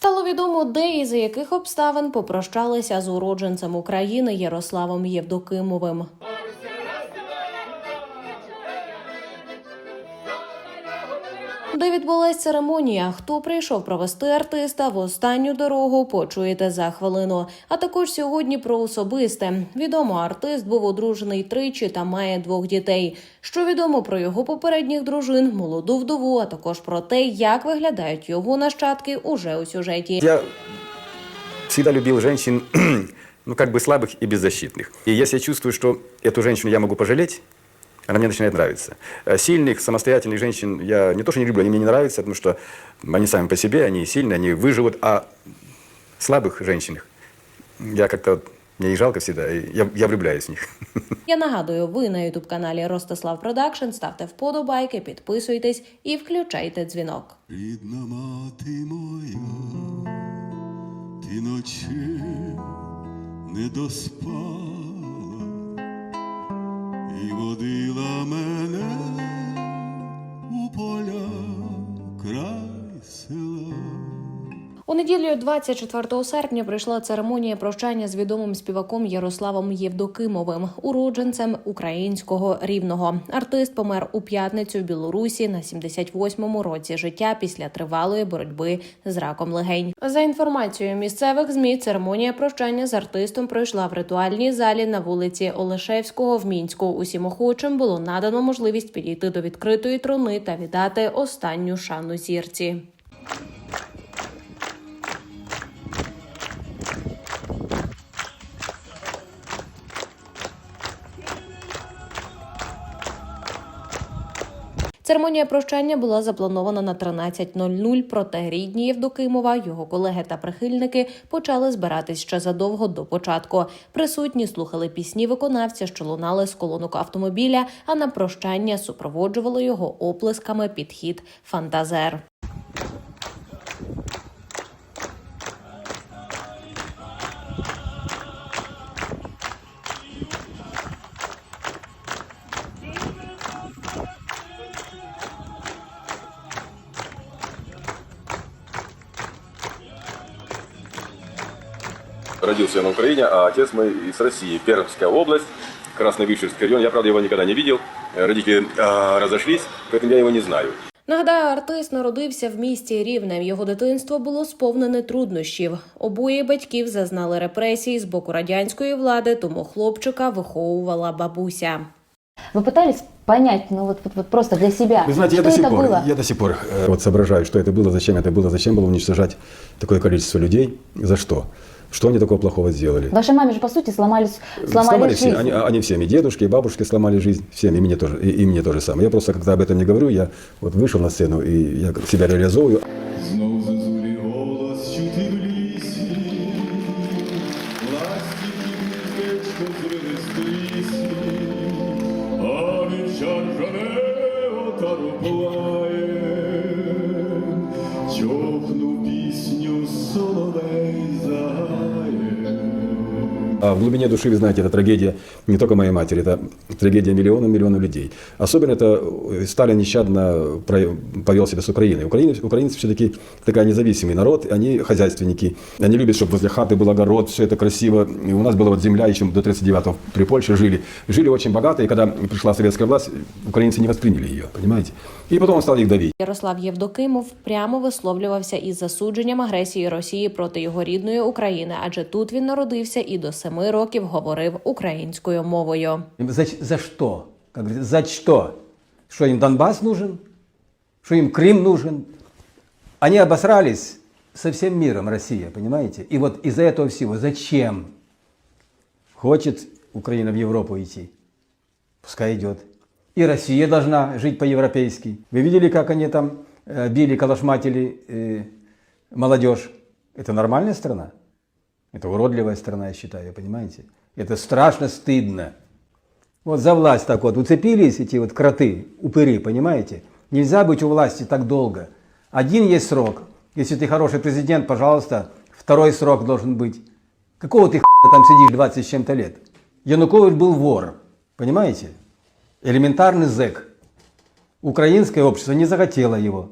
Стало відомо, де і за яких обставин попрощалися з уродженцем України Ярославом Євдокимовим. Де відбулась церемонія? Хто прийшов провести артиста в останню дорогу? Почуєте за хвилину. А також сьогодні про особисте. Відомо, артист був одружений тричі та має двох дітей. Що відомо про його попередніх дружин, молоду вдову, а також про те, як виглядають його нащадки уже у сюжеті. Я всегда любил женщин, ну, как бы слабых и беззащитных. И если я чувствую, что эту женщину я могу пожалеть, она мне начинает нравиться. Э, Сильных, самостоятельных женщин я не то, что не люблю, они мне не нравятся, потому что они сами по себе, они сильные, они выживут. А слабых женщин я как-то, вот, мне их жалко всегда, и я, я влюбляюсь в них. Я нагадую, ви на ютуб каналі Ростислав Продакшн ставте вподобайки, підписуйтесь і включайте дзвінок. Рідна мати моя, ти ночі не доспала і водила мене неділю 24 серпня прийшла церемонія прощання з відомим співаком Ярославом Євдокимовим, уродженцем українського рівного. Артист помер у п'ятницю в Білорусі на 78-му році життя після тривалої боротьби з раком легень. За інформацією місцевих змі, церемонія прощання з артистом пройшла в ритуальній залі на вулиці Олешевського в мінську. Усім охочим було надано можливість підійти до відкритої труни та віддати останню шану зірці. Церемонія прощання була запланована на 13.00, проте рідні Євдокимова, його колеги та прихильники почали збиратись ще задовго до початку. Присутні слухали пісні виконавця, що лунали з колонок автомобіля, а на прощання супроводжували його оплесками підхід фантазер. Родился я на Украине, а отец мой из России, Пермская область, Красновишерский район. Я, правда, его никогда не видел. Э, Родители а, разошлись, поэтому я его не знаю. Нагадаю, артист народився в місті Рівне. Його дитинство було сповнене труднощів. Обоє батьків зазнали репресій з боку радянської влади, тому хлопчика виховувала бабуся. Вы пытались понять, ну вот, вот, вот просто для себя, Вы знаете, я что до сих это пор, было? я до сих пор э, вот соображаю, что это было, зачем это было, зачем было уничтожать такое количество людей, за что, Что они такого плохого сделали. Вашей маме же, по сути, сломались, сломали, Сломали жизнь. все, они, они всеми, дедушки и бабушки сломали жизнь, всем, и мне тоже, и, и мне тоже самое. Я просто, когда об этом не говорю, я вот вышел на сцену, и я себя реализовываю. Знов зазулі голос в глубине души, вы знаете, это трагедия не только моей матери, это трагедия миллионов миллионов людей. Особенно это э, Сталин нещадно про- повел себя с Украиной. Украинцы, украинцы все-таки такая независимый народ, они хозяйственники. Они любят, чтобы возле хаты был огород, все это красиво. И у нас была вот земля, еще до 39-го при Польше жили. Жили очень богато, и когда пришла советская власть, украинцы не восприняли ее, понимаете? И потом он стал их давить. Ярослав Євдокимов прямо висловлювався із засудженням агресії Росії проти його рідної України, адже тут він народився і до семи років говорив українською мовою. За, за что? Как говорится, за что? Что им Донбасс нужен? Что им Крым нужен? Они обосрались со всем миром, Россия, понимаете? И вот из-за этого всего зачем? Хочет Украина в Европу идти? Пускай идет. И Россия должна жить по-европейски. Вы видели, как они там э, били, калашматили э, молодежь? Это нормальная страна? Это уродливая страна, я считаю, понимаете? Это страшно стыдно. Вот за власть так вот уцепились эти вот кроты, упыри, понимаете? Нельзя быть у власти так долго. Один есть срок. Если ты хороший президент, пожалуйста, второй срок должен быть. Какого ты хуя там сидишь 20 с чем-то лет? Янукович был вор, понимаете? Элементарный зэк. Украинское общество не захотело его.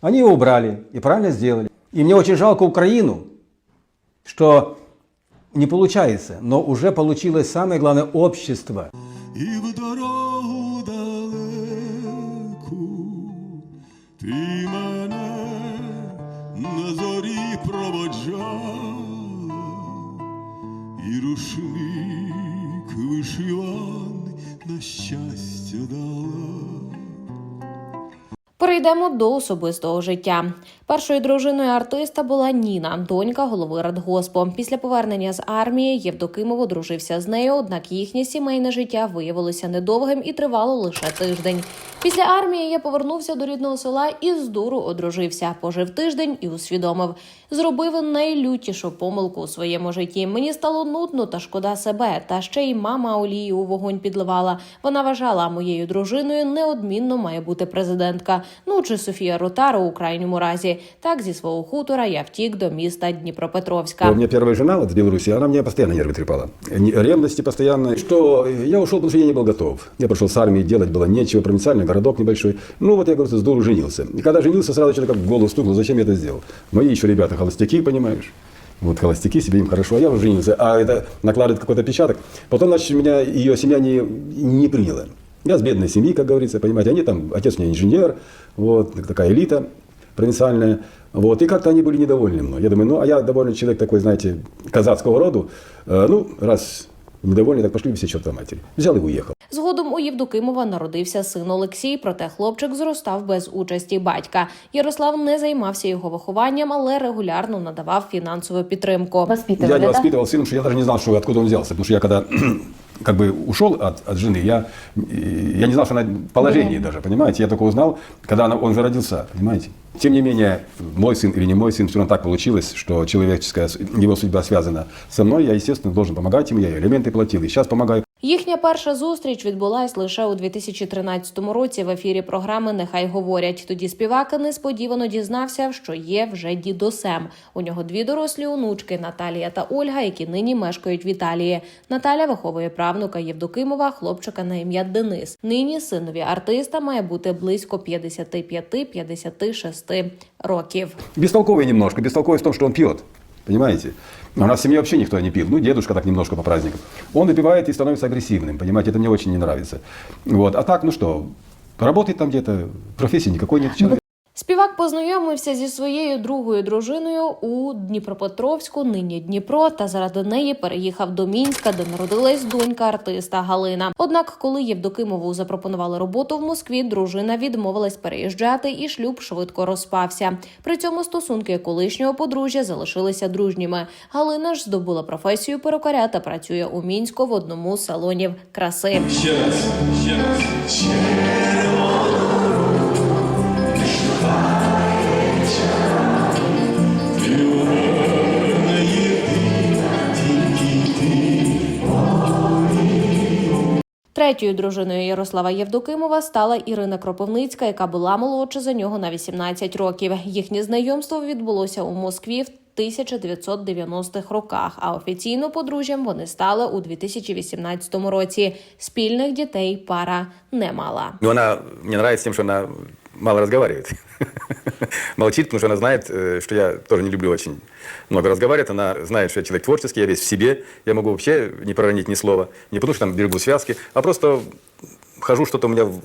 Они его убрали и правильно сделали. И мне очень жалко Украину, что не получается, но уже получилось самое главное общество. И в дорогу Перейдемо до особистого життя. Першою дружиною артиста була Ніна, донька голови радгоспу. Після повернення з армії Євдокимов одружився з нею, однак їхнє сімейне життя виявилося недовгим і тривало лише тиждень. Після армії я повернувся до рідного села і з дуру одружився. Пожив тиждень і усвідомив. Зробив найлютішу помилку у своєму житті. Мені стало нудно та шкода себе. Та ще й мама олії у вогонь підливала. Вона вважала моєю дружиною неодмінно має бути президентка. Ну чи Софія Ротаро у крайньому разі. Так зі свого хутора я втік до міста Дніпропетровська. У меня первая жена вот в Беларуси, она мне постоянно нервы трепала. Не- Ревности постоянно. Что я ушел, потому что я не был готов. Я пришел с армии, делать было нечего, провинциальный городок небольшой. Ну вот я, говорю, с дуру женился. И когда женился, сразу что-то как в голову стукнул, зачем я это сделал. Мои еще ребята холостяки, понимаешь. Вот холостяки, себе им хорошо, а я уже женился. А это накладывает какой-то отпечаток. Потом, значит, меня ее семья не, не приняла. Я с бедной семьи, как говорится, понимаете. Они там, отец у меня инженер, вот, такая элита провинциальная. Вот, и как-то они были недовольны мной. Я думаю, ну, а я довольно человек такой, знаете, казацкого роду. Э, ну, раз недовольны, так пошли все чертова матери. Взял и уехал. Згодом у Євдокимова народився син Олексій, проте хлопчик зростав без участі батька. Ярослав не займався його вихованням, але регулярно надавав фінансову підтримку. Воспитывали, Я не да? воспитывал сына, потому что я даже не знал, что, откуда он взялся. Потому что я когда как бы ушел от, от жены, я, я не знал, что она в положении даже, понимаете? Я только узнал, когда она, он уже родился, понимаете? Тем не менее, мой сын или не мой сын, все равно так получилось, что человеческая, его судьба связана со мной. Я, естественно, должен помогать ему, я элементы платил, и сейчас помогаю. Їхня перша зустріч відбулась лише у 2013 році в ефірі програми Нехай говорять. Тоді співака несподівано дізнався, що є вже дідусем. У нього дві дорослі онучки Наталія та Ольга, які нині мешкають в Італії. Наталя виховує правнука Євдокимова, хлопчика на ім'я Денис. Нині синові артиста має бути близько 55-56 років. Бестолковый немножко, бестолковый в том, что он пьет. Понимаете? У нас в семье вообще никто не пил. Ну, дедушка так немножко по праздникам. Он выпивает и становится агрессивным. Понимаете, это мне очень не нравится. Вот. А так, ну что, работает там где-то, профессии никакой нет человек. Співак познайомився зі своєю другою дружиною у Дніпропетровську, нині Дніпро, та заради неї переїхав до Мінська, де народилась донька артиста Галина. Однак, коли Євдокимову запропонували роботу в Москві, дружина відмовилась переїжджати, і шлюб швидко розпався. При цьому стосунки колишнього подружжя залишилися дружніми. Галина ж здобула професію перукаря та працює у мінську в одному з салонів краси. Ще раз, ще раз, червоно Ти Третьою дружиною Ярослава Євдокимова стала Ірина Кропивницька, яка була молодша за нього на 18 років. Їхнє знайомство відбулося у Москві в 1990-х роках. А офіційно подружжям вони стали у 2018 році. Спільних дітей пара не мала. Вона мені мне нравится тем, что она мало разговаривает. Молчит, потому что она знает, э, что я тоже не люблю очень много разговаривать. Она знает, что я человек творческий, я весь в себе. Я могу вообще не проронить ни слова. Не потому что там берегу связки, а просто хожу, что-то у меня в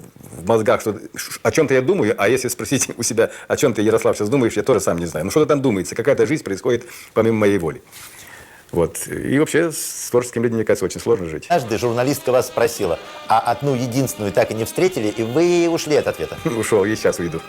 мозгах, что о чем-то я думаю, а если спросить у себя, о чем ты, Ярослав, сейчас думаешь, я тоже сам не знаю. Ну, что-то там думается, какая-то жизнь происходит помимо моей воли. Вот. И вообще с творческими людьми, мне кажется, очень сложно жить. Однажды журналистка вас спросила, а одну единственную так и не встретили, и вы ушли от ответа. Ушел, и сейчас уйду.